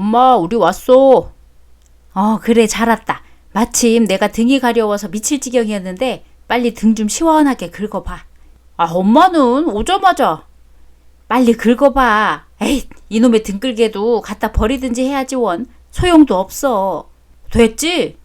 엄마, 우리 왔어. 어, 그래, 잘 왔다. 마침 내가 등이 가려워서 미칠 지경이었는데 빨리 등 좀 시원하게 긁어봐. 아, 엄마는 오자마자. 빨리 긁어봐. 에이, 이놈의 등 끌개도 갖다 버리든지 해야지 원. 소용도 없어. 됐지?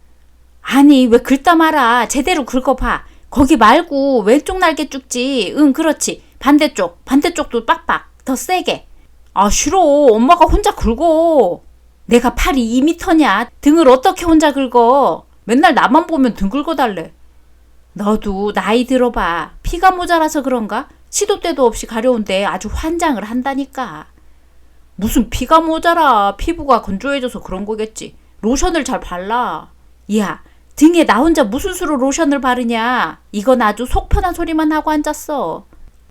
아니, 왜 긁다 말아. 제대로 긁어봐. 거기 말고 왼쪽 날개 쭉지. 응, 그렇지. 반대쪽, 반대쪽도 빡빡. 더 세게. 아, 싫어. 엄마가 혼자 긁어. 내가 팔이 2미터냐? 등을 어떻게 혼자 긁어? 맨날 나만 보면 등 긁어달래. 너도 나이 들어봐. 피가 모자라서 그런가? 시도 때도 없이 가려운데 아주 환장을 한다니까. 무슨 피가 모자라. 피부가 건조해져서 그런 거겠지. 로션을 잘 발라. 야, 등에 나 혼자 무슨 수로 로션을 바르냐? 이건 아주 속 편한 소리만 하고 앉았어.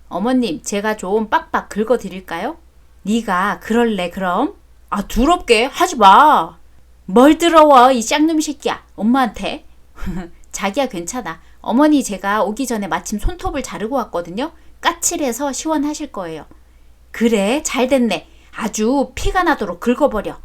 어머님, 제가 좀 빡빡 긁어 드릴까요? 네가 그럴래 그럼? 아, 두렵게 하지 마. 뭘 더러워 이 쌍놈 새끼야. 엄마한테. 자기야 괜찮아. 어머니 제가 오기 전에 마침 손톱을 자르고 왔거든요. 까칠해서 시원하실 거예요. 그래 잘 됐네. 아주 피가 나도록 긁어버려.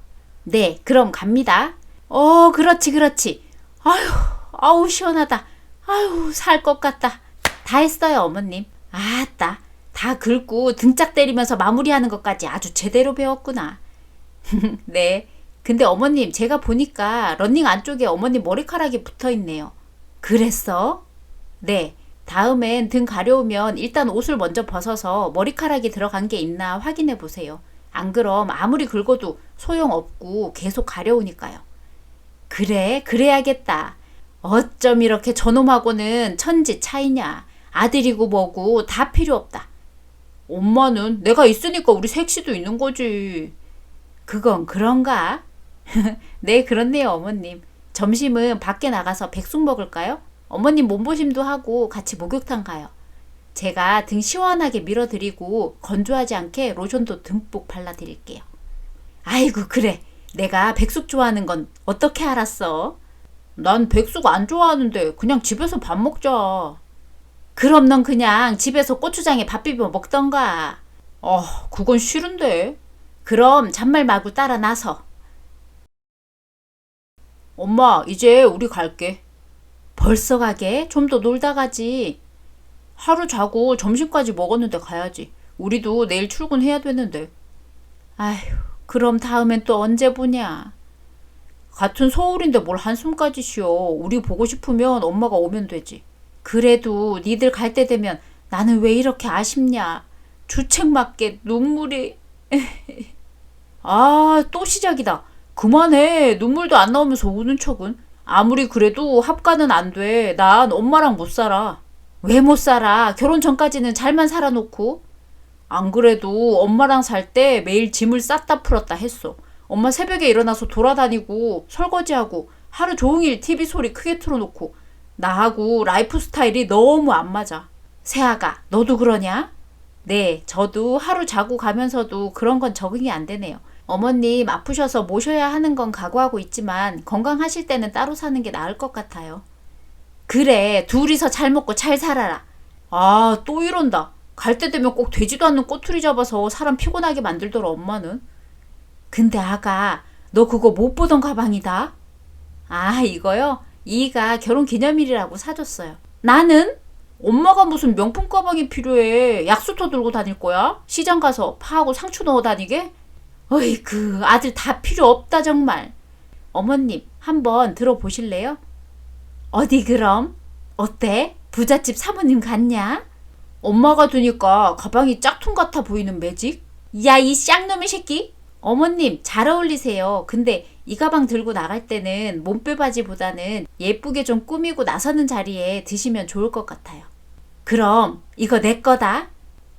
네 그럼 갑니다. 어 그렇지 그렇지. 아휴 아우 시원하다. 아휴 살 것 같다. 다 했어요 어머님. 아따 다 긁고 등짝 때리면서 마무리하는 것까지 아주 제대로 배웠구나 네 근데 어머님, 제가 보니까 런닝 안쪽에 어머님 머리카락이 붙어 있네요. 그랬어? 네. 다음엔 등 가려우면 일단 옷을 먼저 벗어서 머리카락이 들어간 게 있나 확인해 보세요. 안 그럼 아무리 긁어도 소용없고 계속 가려우니까요. 그래, 그래야겠다. 어쩜 이렇게 저놈하고는 천지 차이냐. 아들이고 뭐고 다 필요 없다. 엄마는 내가 있으니까 우리 섹시도 있는 거지. 그건 그런가? 네, 그렇네요, 어머님. 점심은 밖에 나가서 백숙 먹을까요? 어머님 몸보심도 하고 같이 목욕탕 가요. 제가 등 시원하게 밀어드리고 건조하지 않게 로션도 듬뿍 발라드릴게요. 아이고, 그래. 내가 백숙 좋아하는 건 어떻게 알았어? 난 백숙 안 좋아하는데 그냥 집에서 밥 먹자. 그럼 넌 그냥 집에서 고추장에 밥 비벼 먹던가. 아, 그건 싫은데. 그럼 잔말 마구 따라 나서. 엄마, 이제 우리 갈게. 벌써 가게? 좀 더 놀다 가지. 하루 자고 점심까지 먹었는데 가야지. 우리도 내일 출근해야 되는데. 아휴, 그럼 다음엔 또 언제 보냐? 같은 서울인데 뭘 한숨까지 쉬어. 우리 보고 싶으면 엄마가 오면 되지. 그래도 니들 갈 때 되면 나는 왜 이렇게 아쉽냐? 주책맞게 눈물이... 아, 또 시작이다. 그만해. 눈물도 안 나오면서 우는 척은. 아무리 그래도 합가는 안 돼. 난 엄마랑 못 살아. 왜 못 살아? 결혼 전까지는 잘만 살아놓고. 안 그래도 엄마랑 살 때 매일 짐을 쌌다 풀었다 했어. 엄마 새벽에 일어나서 돌아다니고 설거지하고 하루 종일 TV 소리 크게 틀어놓고 나하고 라이프 스타일이 너무 안 맞아. 세아가 너도 그러냐? 네, 저도 하루 자고 가면서도 그런 건 적응이 안 되네요. 어머님 아프셔서 모셔야 하는 건 각오하고 있지만 건강하실 때는 따로 사는 게 나을 것 같아요. 그래, 둘이서 잘 먹고 잘 살아라. 아, 또 이런다. 갈 때 되면 꼭 되지도 않는 꼬투리 잡아서 사람 피곤하게 만들더라, 엄마는. 근데 아가, 너 그거 못 보던 가방이다. 아, 이거요? 이가 결혼 기념일이라고 사줬어요. 나는? 엄마가 무슨 명품 가방이 필요해. 약수터 들고 다닐 거야? 시장 가서 파하고 상추 넣어 다니게? 어이 그 아들 다 필요 없다 정말. 어머님 한번 들어보실래요? 어디 그럼? 어때? 부잣집 사모님 같냐? 엄마가 드니까 가방이 짝퉁 같아 보이는 매직? 야 이 쌍놈의 새끼! 어머님 잘 어울리세요. 근데 이 가방 들고 나갈 때는 몸빼바지보다는 예쁘게 좀 꾸미고 나서는 자리에 드시면 좋을 것 같아요. 그럼 이거 내 거다.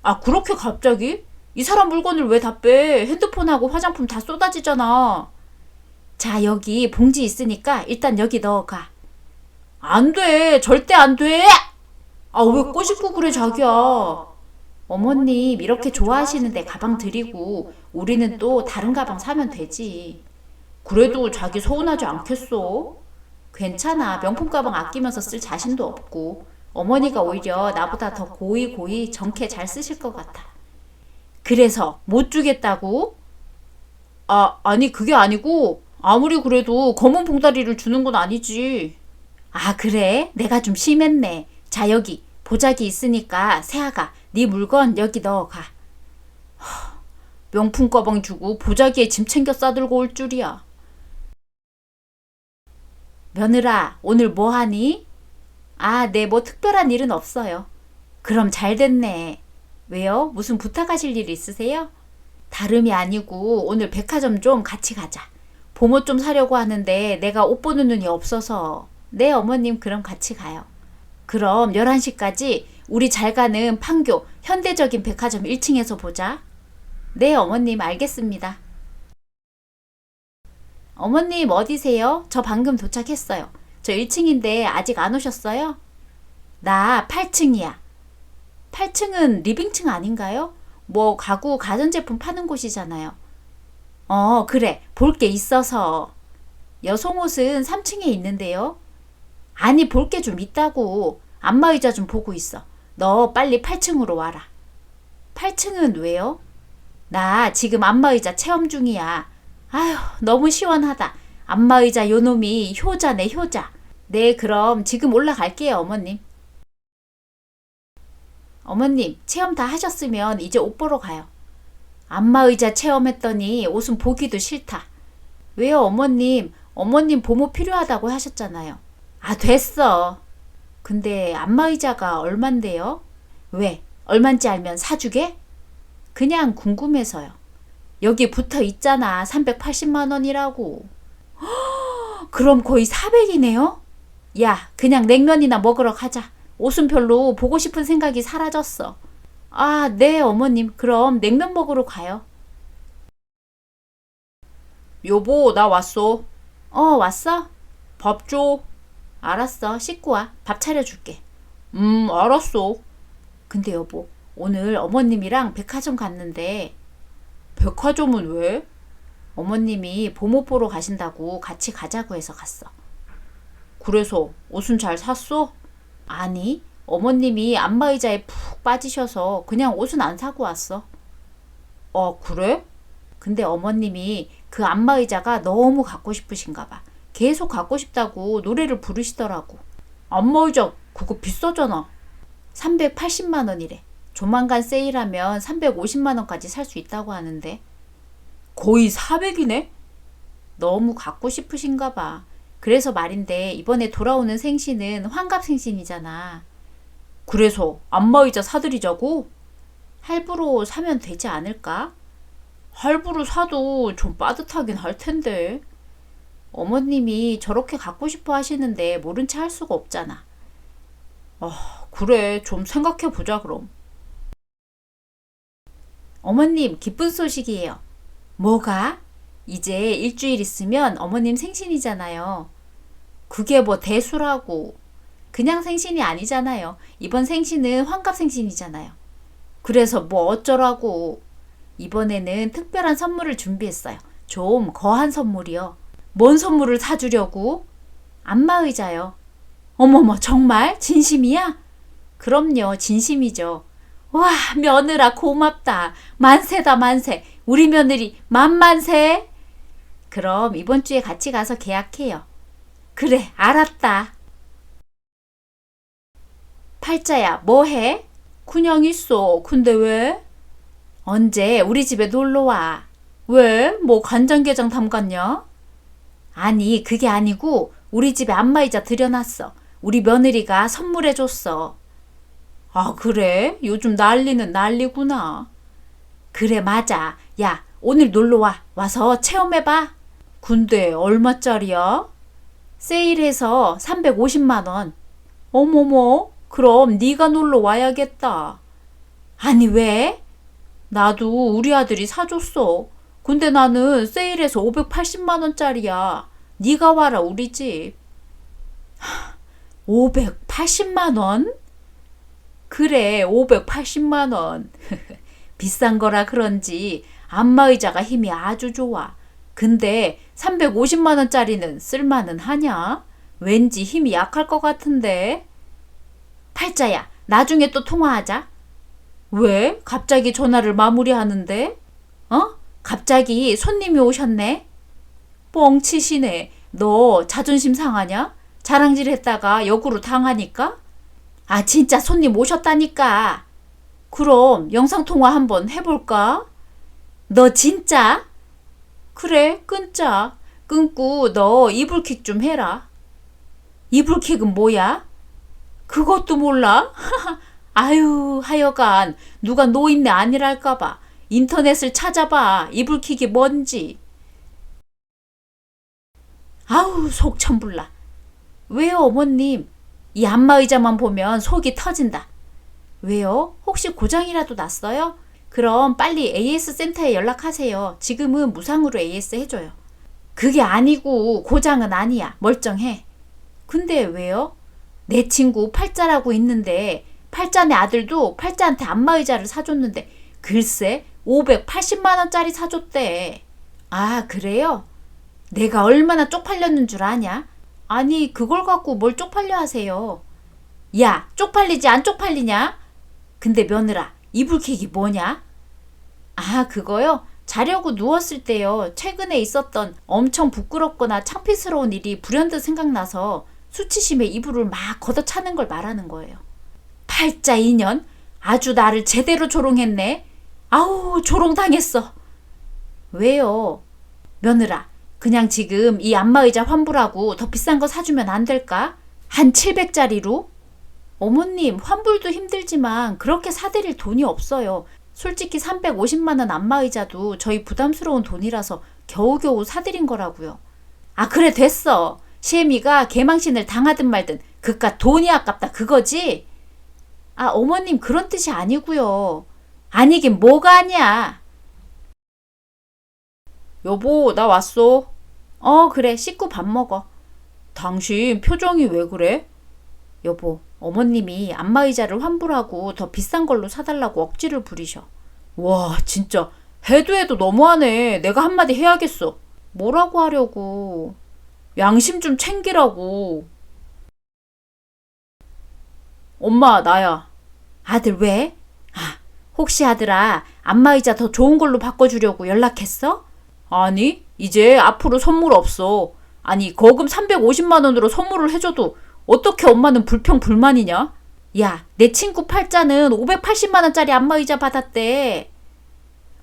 아 그렇게 갑자기? 이 사람 물건을 왜 다 빼? 핸드폰하고 화장품 다 쏟아지잖아. 자, 여기 봉지 있으니까 일단 여기 넣어가. 안 돼. 절대 안 돼. 아, 왜 꼬집고 그래, 자기야. 어머님, 이렇게 좋아하시는데 가방 드리고 우리는 또 다른 가방 사면 되지. 그래도 자기 서운하지 않겠어? 괜찮아. 명품 가방 아끼면서 쓸 자신도 없고. 어머니가 오히려 나보다 더 고이 고이 정케 잘 쓰실 것 같아. 그래서 못 주겠다고? 아, 아니, 그게 아니고, 아무리 그래도 검은 봉다리를 주는 건 아니지. 아, 그래? 내가 좀 심했네. 자, 여기 보자기 있으니까 세아가 네 물건 여기 넣어가. 명품 가방 주고 보자기에 짐 챙겨 싸들고 올 줄이야. 며느라, 오늘 뭐 하니? 아, 네, 뭐 특별한 일은 없어요. 그럼 잘 됐네. 왜요? 무슨 부탁하실 일 있으세요? 다름이 아니고 오늘 백화점 좀 같이 가자. 봄옷 좀 사려고 하는데 내가 옷 보는 눈이 없어서. 네, 어머님, 그럼 같이 가요. 그럼 11시까지 우리 잘 가는 판교 현대적인 백화점 1층에서 보자. 네, 어머님, 알겠습니다. 어머님, 어디세요? 저 방금 도착했어요. 저 1층인데 아직 안 오셨어요? 나 8층이야. 8층은 리빙층 아닌가요? 뭐 가구 가전제품 파는 곳이잖아요. 어, 그래. 볼 게 있어서. 여성 옷은 3층에 있는데요. 아니, 볼 게 좀 있다고. 안마 의자 좀 보고 있어. 너 빨리 8층으로 와라. 8층은 왜요? 나 지금 안마의자 체험 중이야. 아휴, 너무 시원하다. 안마의자 요놈이 효자네, 효자. 네, 그럼 지금 올라갈게요, 어머님. 어머님, 체험 다 하셨으면 이제 옷 보러 가요. 안마의자 체험했더니 옷은 보기도 싫다. 왜요, 어머님? 어머님 보모 필요하다고 하셨잖아요. 아, 됐어. 근데 안마의자가 얼만데요? 왜? 얼만지 알면 사주게? 그냥 궁금해서요. 여기 붙어 있잖아. 380만 원이라고. 그럼 거의 400이네요? 야, 그냥 냉면이나 먹으러 가자. 옷은 별로 보고 싶은 생각이 사라졌어. 아, 네, 어머님. 그럼 냉면 먹으러 가요. 여보, 나 왔어. 어, 왔어? 밥 줘. 알았어. 씻고 와. 밥 차려줄게. 음, 알았어. 근데 여보, 오늘 어머님이랑 백화점 갔는데 백화점은 왜? 어머님이 보모 보러 가신다고 같이 가자고 해서 갔어. 그래서 옷은 잘 샀어? 아니, 어머님이 안마의자에 푹 빠지셔서 그냥 옷은 안 사고 왔어. 아, 그래? 근데 어머님이 그 안마의자가 너무 갖고 싶으신가 봐. 계속 갖고 싶다고 노래를 부르시더라고. 안마의자 그거 비싸잖아. 380만 원이래. 조만간 세일하면 350만 원까지 살 수 있다고 하는데 거의 400이네? 너무 갖고 싶으신가 봐. 그래서 말인데 이번에 돌아오는 생신은 환갑 생신이잖아. 그래서 안마의자 사드리자고? 할부로 사면 되지 않을까? 할부로 사도 좀 빠듯하긴 할 텐데. 어머님이 저렇게 갖고 싶어 하시는데 모른 체 할 수가 없잖아. 그래, 좀 생각해 보자, 그럼. 어머님, 기쁜 소식이에요. 뭐가? 이제 일주일 있으면 어머님 생신이잖아요. 그게 뭐 대수라고. 그냥 생신이 아니잖아요. 이번 생신은 환갑 생신이잖아요. 그래서 뭐 어쩌라고. 이번에는 특별한 선물을 준비했어요. 좀 거한 선물이요. 뭔 선물을 사주려고? 안마 의자요. 어머머, 정말? 진심이야? 그럼요, 진심이죠. 와, 며느라 고맙다. 만세다, 만세. 우리 며느리 만만세. 그럼 이번 주에 같이 가서 계약해요. 그래, 알았다. 팔자야, 뭐 해? 그냥 있어. 근데 왜? 언제 우리 집에 놀러 와? 왜? 뭐 간장게장 담갔냐? 아니, 그게 아니고 우리 집에 안마의자 들여놨어. 우리 며느리가 선물해줬어. 아, 그래? 요즘 난리는 난리구나. 그래, 맞아. 야, 오늘 놀러 와. 와서 체험해봐. 근데 얼마짜리야? 세일해서 350만 원. 어머머, 그럼 네가 놀러 와야겠다. 아니, 왜? 나도 우리 아들이 사줬어. 근데 나는 세일해서 580만 원짜리야. 네가 와라 우리 집. 580만 원? 그래, 580만 원. 비싼 거라 그런지 안마의자가 힘이 아주 좋아. 근데 350만 원짜리는 쓸만은 하냐? 왠지 힘이 약할 것 같은데. 팔자야, 나중에 또 통화하자. 왜? 갑자기 전화를 마무리하는데? 어? 갑자기 손님이 오셨네? 뻥치시네. 너 자존심 상하냐? 자랑질 했다가 역으로 당하니까? 아, 진짜 손님 오셨다니까. 그럼 영상통화 한번 해볼까? 너 진짜? 그래, 끊자. 끊고 너 이불킥 좀 해라. 이불킥은 뭐야? 그것도 몰라? 아유, 하여간 누가 노인네 아니랄까봐 인터넷을 찾아봐. 이불킥이 뭔지. 아우, 속 천불나. 왜요, 어머님? 이 안마의자만 보면 속이 터진다. 왜요? 혹시 고장이라도 났어요? 그럼 빨리 AS 센터에 연락하세요. 지금은 무상으로 AS 해줘요. 그게 아니고 고장은 아니야. 멀쩡해. 근데 왜요? 내 친구 팔자라고 있는데 팔자네 아들도 팔자한테 안마의자를 사줬는데 글쎄 580만 원짜리 사줬대. 아 그래요? 내가 얼마나 쪽팔렸는 줄 아냐? 아니 그걸 갖고 뭘 쪽팔려 하세요? 야 쪽팔리지 안 쪽팔리냐? 근데 며느라 이불킥이 뭐냐? 아 그거요? 자려고 누웠을 때요 최근에 있었던 엄청 부끄럽거나 창피스러운 일이 불현듯 생각나서 수치심에 이불을 막 걷어차는 걸 말하는 거예요. 팔자 인연 아주 나를 제대로 조롱했네. 아우 조롱당했어. 왜요? 며느라 그냥 지금 이 안마의자 환불하고 더 비싼 거 사주면 안 될까? 한 700짜리로? 어머님, 환불도 힘들지만 그렇게 사드릴 돈이 없어요. 솔직히 350만원 안마의자도 저희 부담스러운 돈이라서 겨우겨우 사드린 거라고요. 아, 그래, 됐어. 시애미가 개망신을 당하든 말든 그깟 돈이 아깝다 그거지? 아, 어머님 그런 뜻이 아니고요. 아니긴 뭐가 아니야. 여보, 나 왔어. 어, 그래. 씻고 밥 먹어. 당신 표정이 왜 그래? 여보, 어머님이 안마의자를 환불하고 더 비싼 걸로 사달라고 억지를 부리셔. 와, 진짜 해도 해도 너무하네. 내가 한마디 해야겠어. 뭐라고 하려고. 양심 좀 챙기라고. 엄마, 나야. 아들 왜? 아, 혹시 아들아, 안마의자 더 좋은 걸로 바꿔주려고 연락했어? 아니, 이제 앞으로 선물 없어. 아니, 거금 350만 원으로 선물을 해줘도 어떻게 엄마는 불평 불만이냐? 야, 내 친구 팔자는 580만 원짜리 안마의자 받았대.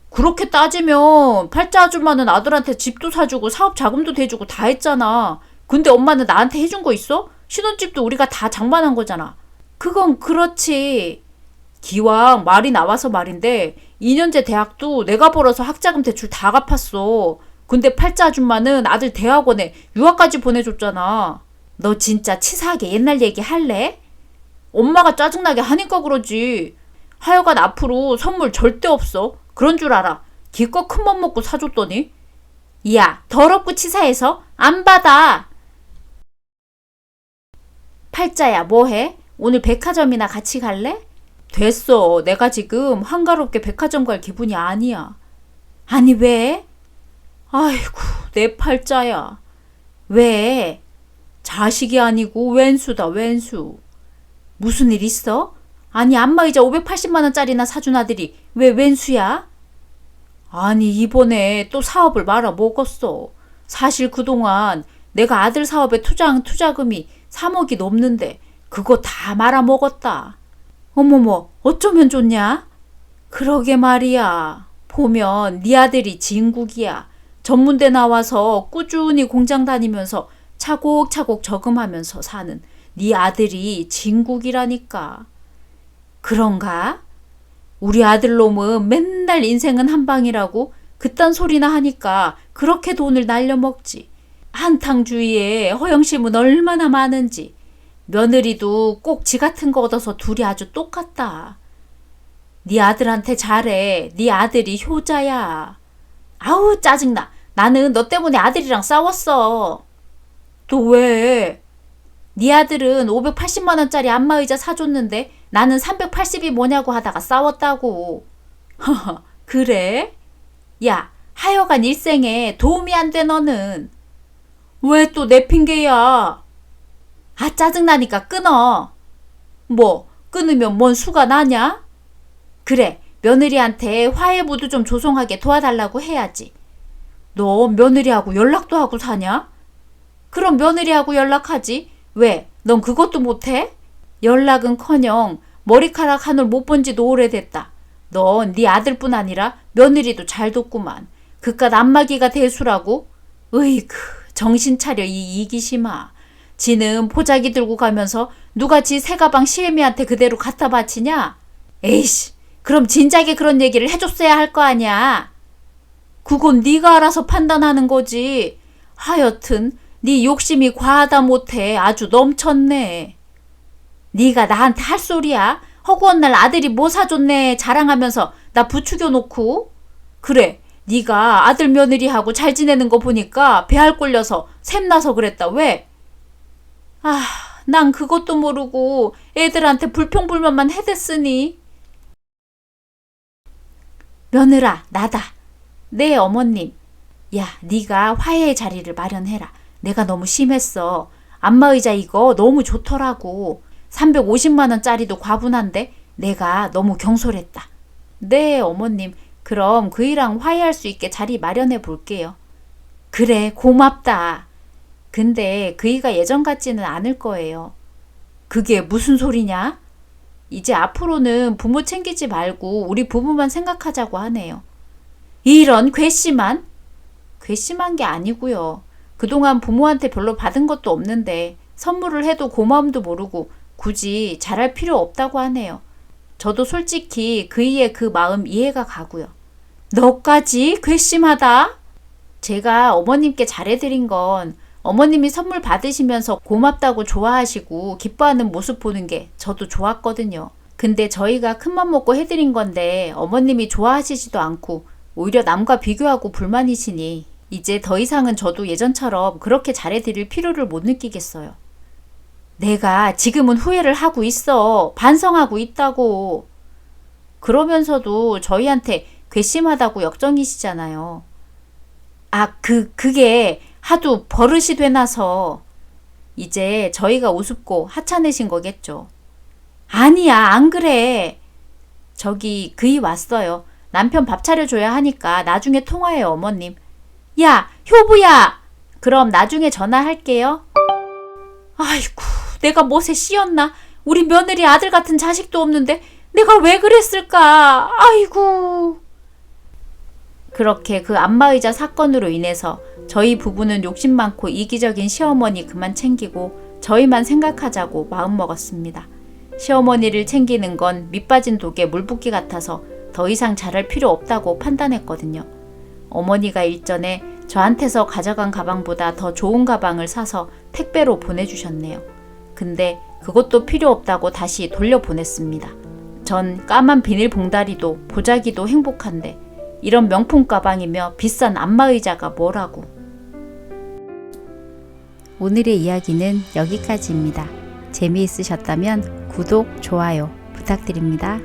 그렇게 따지면 팔자 아줌마는 아들한테 집도 사주고 사업 자금도 대주고 다 했잖아. 근데 엄마는 나한테 해준 거 있어? 신혼집도 우리가 다 장만한 거잖아. 그건 그렇지. 기왕 말이 나와서 말인데 2년제 대학도 내가 벌어서 학자금 대출 다 갚았어. 근데 팔자 아줌마는 아들 대학원에 유학까지 보내줬잖아. 너 진짜 치사하게 옛날 얘기 할래? 엄마가 짜증나게 하니까 그러지. 하여간 앞으로 선물 절대 없어. 그런 줄 알아. 기껏 큰 맘 먹고 사줬더니. 야, 더럽고 치사해서 안 받아. 팔자야, 뭐해? 오늘 백화점이나 같이 갈래? 됐어. 내가 지금 한가롭게 백화점 갈 기분이 아니야. 아니, 왜? 아이고, 내 팔자야. 왜? 자식이 아니고 왼수다, 왼수. 무슨 일 있어? 아니, 안마의자 580만원짜리나 사준 아들이 왜 왼수야? 아니, 이번에 또 사업을 말아 먹었어. 사실 그동안 내가 아들 사업에 투자한 투자금이 3억이 넘는데 그거 다 말아 먹었다. 어머머, 어쩌면 좋냐? 그러게 말이야. 보면 네 아들이 진국이야. 전문대 나와서 꾸준히 공장 다니면서 차곡차곡 저금하면서 사는 네 아들이 진국이라니까. 그런가? 우리 아들놈은 맨날 인생은 한 방이라고 그딴 소리나 하니까 그렇게 돈을 날려먹지. 한탕 주위에 허영심은 얼마나 많은지. 며느리도 꼭 지 같은 거 얻어서 둘이 아주 똑같다. 네 아들한테 잘해. 네 아들이 효자야. 아우, 짜증나. 나는 너 때문에 아들이랑 싸웠어. 또 왜? 네 아들은 580만 원짜리 안마의자 사줬는데 나는 380이 뭐냐고 하다가 싸웠다고. 허허, 그래? 야, 하여간 일생에 도움이 안 돼 너는. 왜 또 내 핑계야? 아, 짜증나니까 끊어. 뭐, 끊으면 뭔 수가 나냐? 그래, 며느리한테 화해부도 좀 조성하게 도와달라고 해야지. 너 며느리하고 연락도 하고 사냐? 그럼 며느리하고 연락하지. 왜? 넌 그것도 못해? 연락은 커녕 머리카락 한 올 못 본 지도 오래됐다. 넌 네 아들뿐 아니라 며느리도 잘 뒀구만. 그깟 안마기가 대수라고? 으이그 정신 차려 이 이기심아. 지는 보자기 들고 가면서 누가 지 새 가방 시애미한테 그대로 갖다 바치냐? 에이씨, 그럼 진작에 그런 얘기를 해줬어야 할 거 아니야. 그건 네가 알아서 판단하는 거지. 하여튼 네 욕심이 과하다 못해 아주 넘쳤네. 네가 나한테 할 소리야? 허구한 날 아들이 뭐 사줬네 자랑하면서 나 부추겨 놓고 그래 네가 아들 며느리하고 잘 지내는 거 보니까 배알 꼴려서 샘나서 그랬다 왜? 아, 난 그것도 모르고 애들한테 불평불만만 해댔으니. 며느라, 나다. 네, 어머님. 야, 네가 화해의 자리를 마련해라. 내가 너무 심했어. 안마의자 이거 너무 좋더라고. 350만 원짜리도 과분한데 내가 너무 경솔했다. 네, 어머님. 그럼 그이랑 화해할 수 있게 자리 마련해 볼게요. 그래, 고맙다. 근데 그이가 예전 같지는 않을 거예요. 그게 무슨 소리냐? 이제 앞으로는 부모 챙기지 말고 우리 부부만 생각하자고 하네요. 이런 괘씸한? 괘씸한 게 아니고요. 그동안 부모한테 별로 받은 것도 없는데 선물을 해도 고마움도 모르고 굳이 잘할 필요 없다고 하네요. 저도 솔직히 그이의 그 마음 이해가 가고요. 너까지 괘씸하다? 제가 어머님께 잘해드린 건 어머님이 선물 받으시면서 고맙다고 좋아하시고 기뻐하는 모습 보는 게 저도 좋았거든요. 근데 저희가 큰맘 먹고 해드린 건데 어머님이 좋아하시지도 않고 오히려 남과 비교하고 불만이시니 이제 더 이상은 저도 예전처럼 그렇게 잘해드릴 필요를 못 느끼겠어요. 내가 지금은 후회를 하고 있어. 반성하고 있다고. 그러면서도 저희한테 괘씸하다고 역정이시잖아요. 아, 그, 그게 하도 버릇이 되나서 이제 저희가 우습고 하찮으신 거겠죠. 아니야, 안 그래. 저기 그이 왔어요. 남편 밥 차려줘야 하니까 나중에 통화해요, 어머님. 야, 효부야! 그럼 나중에 전화할게요. 아이고, 내가 못에 씌었나? 우리 며느리 아들 같은 자식도 없는데 내가 왜 그랬을까? 아이고. 그렇게 그 안마의자 사건으로 인해서 저희 부부는 욕심 많고 이기적인 시어머니 그만 챙기고 저희만 생각하자고 마음먹었습니다. 시어머니를 챙기는 건 밑빠진 독에 물 붓기 같아서 더 이상 잘할 필요 없다고 판단했거든요. 어머니가 일전에 저한테서 가져간 가방보다 더 좋은 가방을 사서 택배로 보내주셨네요. 근데 그것도 필요 없다고 다시 돌려보냈습니다. 전 까만 비닐 봉다리도 보자기도 행복한데 이런 명품 가방이며 비싼 안마의자가 뭐라고. 오늘의 이야기는 여기까지입니다. 재미있으셨다면 구독, 좋아요 부탁드립니다.